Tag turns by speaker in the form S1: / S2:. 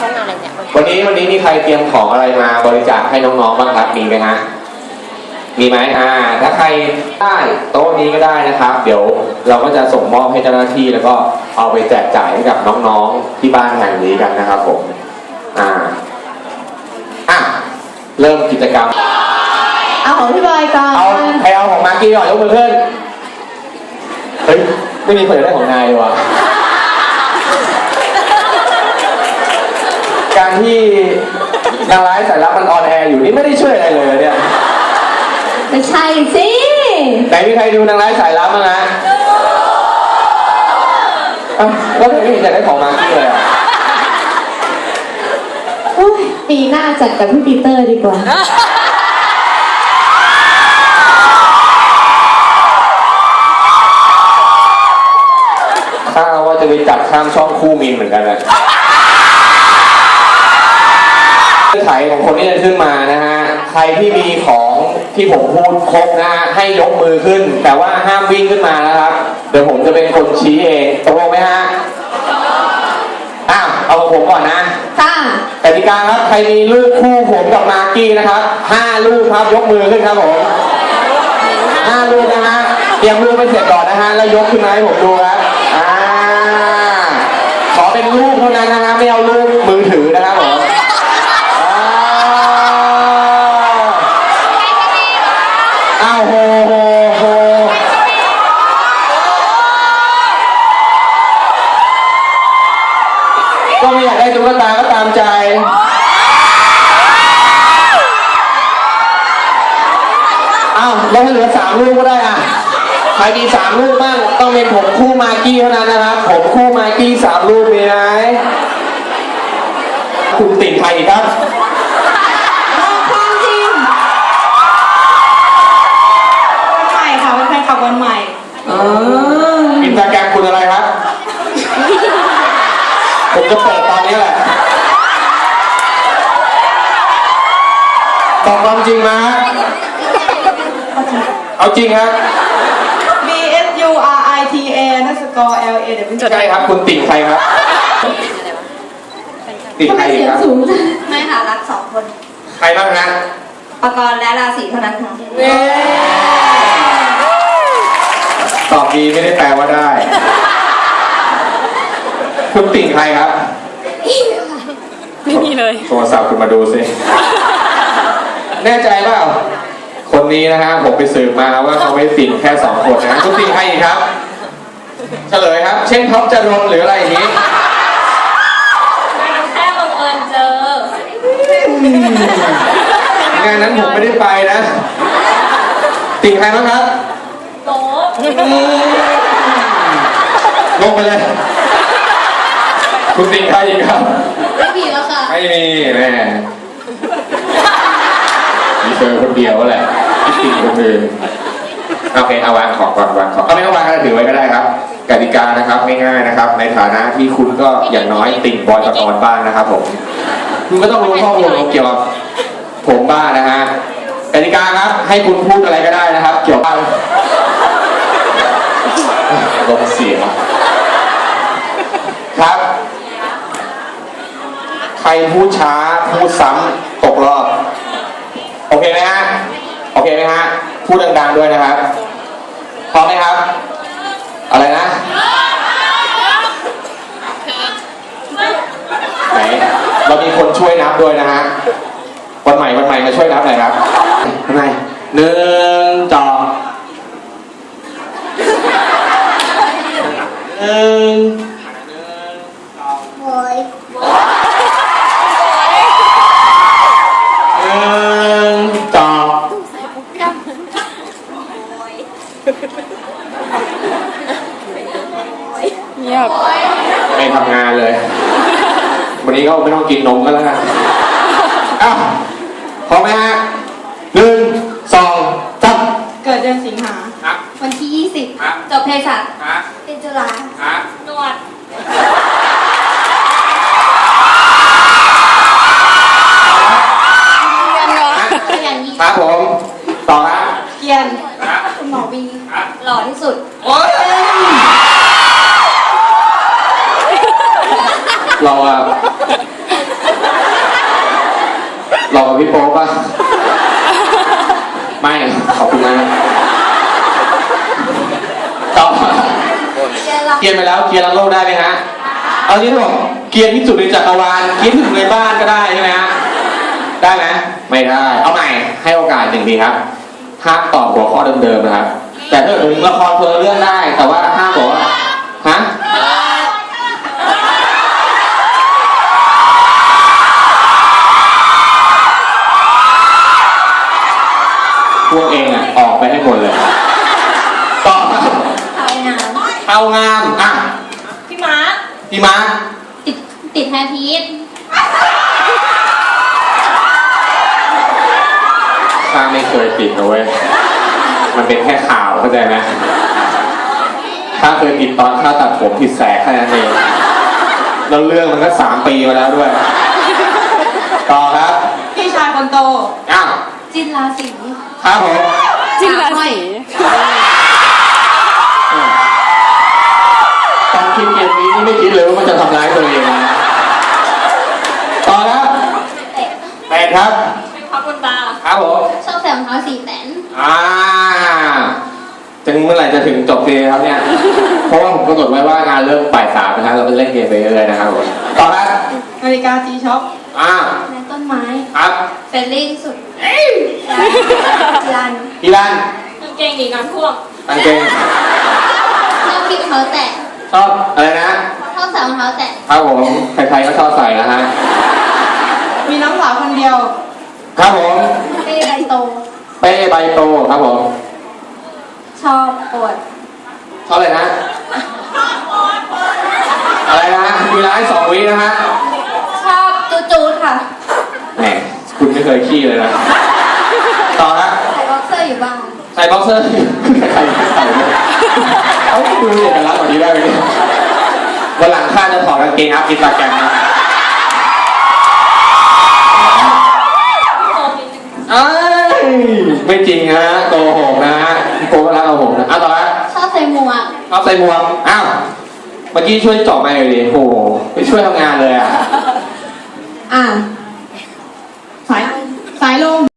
S1: ห้องอะไรเนี่ย
S2: วันนี้วันนี้มีใครเตรียมของอะไรมาบริจาคให้น้องๆบ้างครับมีไหมฮะมีไหมอ่า ถ้าใครได้โต๊ะนี้ก็ได้นะครับ เดี๋ยวเราก็จะส่งมอบให้เจ้าหน้าที่แล้วก็เอาไปแจกจ่ายให้กับน้องๆที่บ้านแห่งนี้กันนะครับผมอ่าอะเริ่มกิจกรรม
S3: เอาของพี่บอยก่อน
S2: เอาใครเอาของมาร์กี้ก่อนยกมือขึ้นเฮ้ยไม่มีคนอยากได้ของนายเลยวะ การที่นางร้ายสายลับมันออนแอร์อยู่นี่ไม่ได้ช่วยอะไรเลยเนี่ย
S3: ไม่ใช่สิ
S2: ไหนมีใครดูนางร้ายสายลับบ้างนะอ้าวแล้วทำไมไม่เห็นอยากได้ของมาร์กี้เลยอะ
S3: โอ้ยปีหน้าจัดกับพี่ปีเตอร์ดีกว่า
S2: ข้าว่าจะไปจัดข้ามช่องคู่มินเหมือนกันนะเงื่อน ไขของคนที่จะขึ้นมานะฮะ ใครที่มีของที่ผมพูดครบนะฮะให้ยกมือขึ้น แต่ว่าห้ามวิ่งขึ้นมานะครับ เดี๋ยวผมจะเป็นคนชี้เองตกลงไหมฮะอ้าวเอาของผมก่อนนะ
S3: ค่ะ
S2: กติกาครับใครมีรูปคู่ผมกับมากกี้นะครับห้ารูปครับยกมือขึ้นครับผมห้ารูปนะฮะเตรียมรูปไปเสร็จก่อนนะฮะแล้วยกขึ้นมาให้ผมดูครับอ่าขอเป็นรูปเท่านั้นนะฮะไม่เอารูปมือถือนะครับผมอ่าอ้าวโหโหโหก็ไม่อยากได้ ตุ๊กตาก็ตามใจ อ้าวแล้วถ้าเหลือสามลูกก็ได้อะใครมีสามลูกบ้างต้องเป็นผมคู่มากกี้เท่านั้นนะครับ ผมคู่มากกี้สามลูกมีไหมคุณติ่งใครอีกครับ
S3: บอกความจริง
S4: วันใหม่ค่ะเป็นแฟนคลับวันใหม่
S3: อ๋อ
S2: อินสตาแกรมคุณอะไรครับ ผม จะเปิดตอนนี้แหละบอกความจริงมาฮะเอาจริงครับ
S4: B S U R I T A นัสกอร์ L A W
S2: ใช่ครับคุณติ่งใครครับ ติ่ง
S3: ทำ
S2: ใค
S3: ไม
S2: รอี
S3: เสี
S2: ก
S3: ยง
S2: ครับ
S3: สูงจัง
S1: ไม่ค่ะรักสองคน
S2: ใครบ้างนะ
S1: ปกรณ์และราศีเท่านั้นค่ะ
S2: ตอบดีไม่ได้แปลว่าได้ คุณติ่งใครครับ
S1: ไม่มี เลย
S2: โทรศัพท์คุณมาดูสิ แน่ใจเปล่า คนนี้นะฮะผมไปสืบมาว่าเขาไม่ได้ติ่งแค่สองคนนะคุณติ่งใครอีกครับ เฉลยครับ เช่นท็อปจรนหรืออะไรอย่างนี้
S1: แค่บังเอิญเจอ
S2: งานนั้นผมไม่ได้ไปนะ ติ่งใครบ้างครับ
S1: โต๊ะ
S2: ลงไปเลย คุณติ่งใครอีกครับ
S1: ไม่มีแล้วค่ะ
S2: ไม่มีแน่มีเธอคนเดียวแหละที่ติ่งคนอื่นโอเคเอาวางของก่อนวางของเอาไม่ต้องวางก็ถือไว้ก็ได้ครับกติกานะครับง่ายๆนะครับ ในฐานะที่คุณก็อย่างน้อยติ่งบอยตะกอนบ้างนะครับ ผม คุณก็ต้องรู้ข้อมูลเกี่ยวกับผมบ้างนะฮะกติกาครับ ให้คุณพูดอะไรก็ได้นะครับ เกี่ยวกับลมเสียงครับ ใครพูดช้าพูดซ้ำตกรอบ โอเคไหมฮะ โอเคไหมฮะ พูดดังๆด้วยนะครับ พร้อมไหมครับ อะไรนะ ไหน เรามีคนช่วยนับด้วยนะฮะ วันใหม่วันใหม่มาช่วยนับหน่อยครับทำไมหนึ่งจอหนึ่ง
S1: โอย
S2: หนึ่งจอง
S1: เงียบ
S2: ไม่ทำงานเลย วันนี้ก็ไม่ต้องกินนมก็แล้วกันอ้าวพร้อมไหมฮะหนึ่งสองสาม
S4: เกิดเดือนสิงหา
S2: ครับ
S1: วันที่
S2: ครับ
S1: 20 จบเภสัช
S2: ฮะ
S1: เป็นจุฬา
S2: ฮะ
S1: นวดขยันยิง
S2: ครับผม ต่อครับ
S4: เกียน
S2: ฮะ
S1: คุณหมอวี
S2: ฮะ
S1: หล่อที่สุด
S2: โอ๊ย เราอะบอกกับพี่โป๊ปะไม่ขอบคุณนะต่อ
S1: เก
S2: เกียร์ไปแล้วเกียร์รักโลกได้ไหมฮะเอาที่บอกเกียร์ที่สุดในจักรวาลเกียร์ที่สุดในบ้านก็ได้ใช่ไหมฮะได้ไหมไม่ได้ เอาใหม่ให้โอกาสหนึ่งทีครับห้ามตอบหัวข้อเดิมๆนะครับ แต่ถ้าถึงละครคนลเรื่องได้ แต่ว่าห้ามบอกว่าฮะพวกเองอะออกไปให้หมดเลยต่อครับ
S1: เอาน้
S2: เอา งามอะ
S4: พี่มาร์ค
S2: พี่มาร์คำ
S1: ติดติดแฮร์พีท
S2: ข้าไม่เคยติดนะเว้ย มันเป็นแค่ข่าวเข้าใจไหมข้าเคยติดตอนข้าตัดผมผิดแสกแค่นั้นเองแล้วเรื่องมันก็สามปีมาแล้วด้วย ต่อครับ
S4: พี่ชายคนโต
S2: อ้าว
S1: จินราศี
S2: ครับผม
S1: จินราศี
S2: เลยว่ามันจะทำร้ายตัวเองนะต่อครับแปดครับ
S1: ขอบคุณตา
S2: ครับผม
S1: ชอบใส่รองเท้าสีแตน
S2: อ่าถึงเมื่อไหร่จะถึงจบเกมครับเนี่ย เพราะว่าผมกำหนดไว้ว่างานเริ่มบ่ายสามนะครับเราไปเล่นเกมไปเรื่อยๆนะครับผมต่อครับ
S4: นาฬิกาจีช็อป
S2: อ่า
S1: และต้นไม้
S2: ครับ
S1: เฟรนลี่ที่สุดรัน
S2: พี่รัน
S1: กางเกงดีน้ำท่วม
S2: ตังเกง
S1: ชอบกินเท้าแตะ
S2: ชอบอะไรนะ
S1: ช อบใส่รองเท้าแตะ
S2: ครับผมใครๆก็ชอบใส่นะฮะ
S4: มีน้องสาวคนเดียว
S2: ครับผม
S1: เป้ใบโต
S2: เป้ใบโตครับผม
S1: ชอบปวด
S2: ชอบอะไรนะอะไรนะมีร้ายสองวินะฮะ
S1: ชอบจูจูดค่ะ
S2: แหมคุณไม่เคยขี้เลยนะต่อนะ
S1: ใส่บ็อกเซอร์อยู่บ้าง
S2: ใส่บ็อกเซอร์ใครๆใส่เลยเอาดูเอกลักษณ์กว่านี้ได้ไหมเนี่ย วันหลังข้าจะถอดกางเกงอัพอินสตาแกรมนะเอ้ยไม่จริงฮะโกหกนะฮะโกก็รักเอาผมนะอะต่อฮะ
S1: ชอบใส่หมวก
S2: เอาใส่หมวกอ้าวเมื่อกี้ช่วยเจาะไมค์หน่อยดิโอ้โหไม่ช่วยทำงานเลยอะ
S3: อะ
S4: สาย สายลม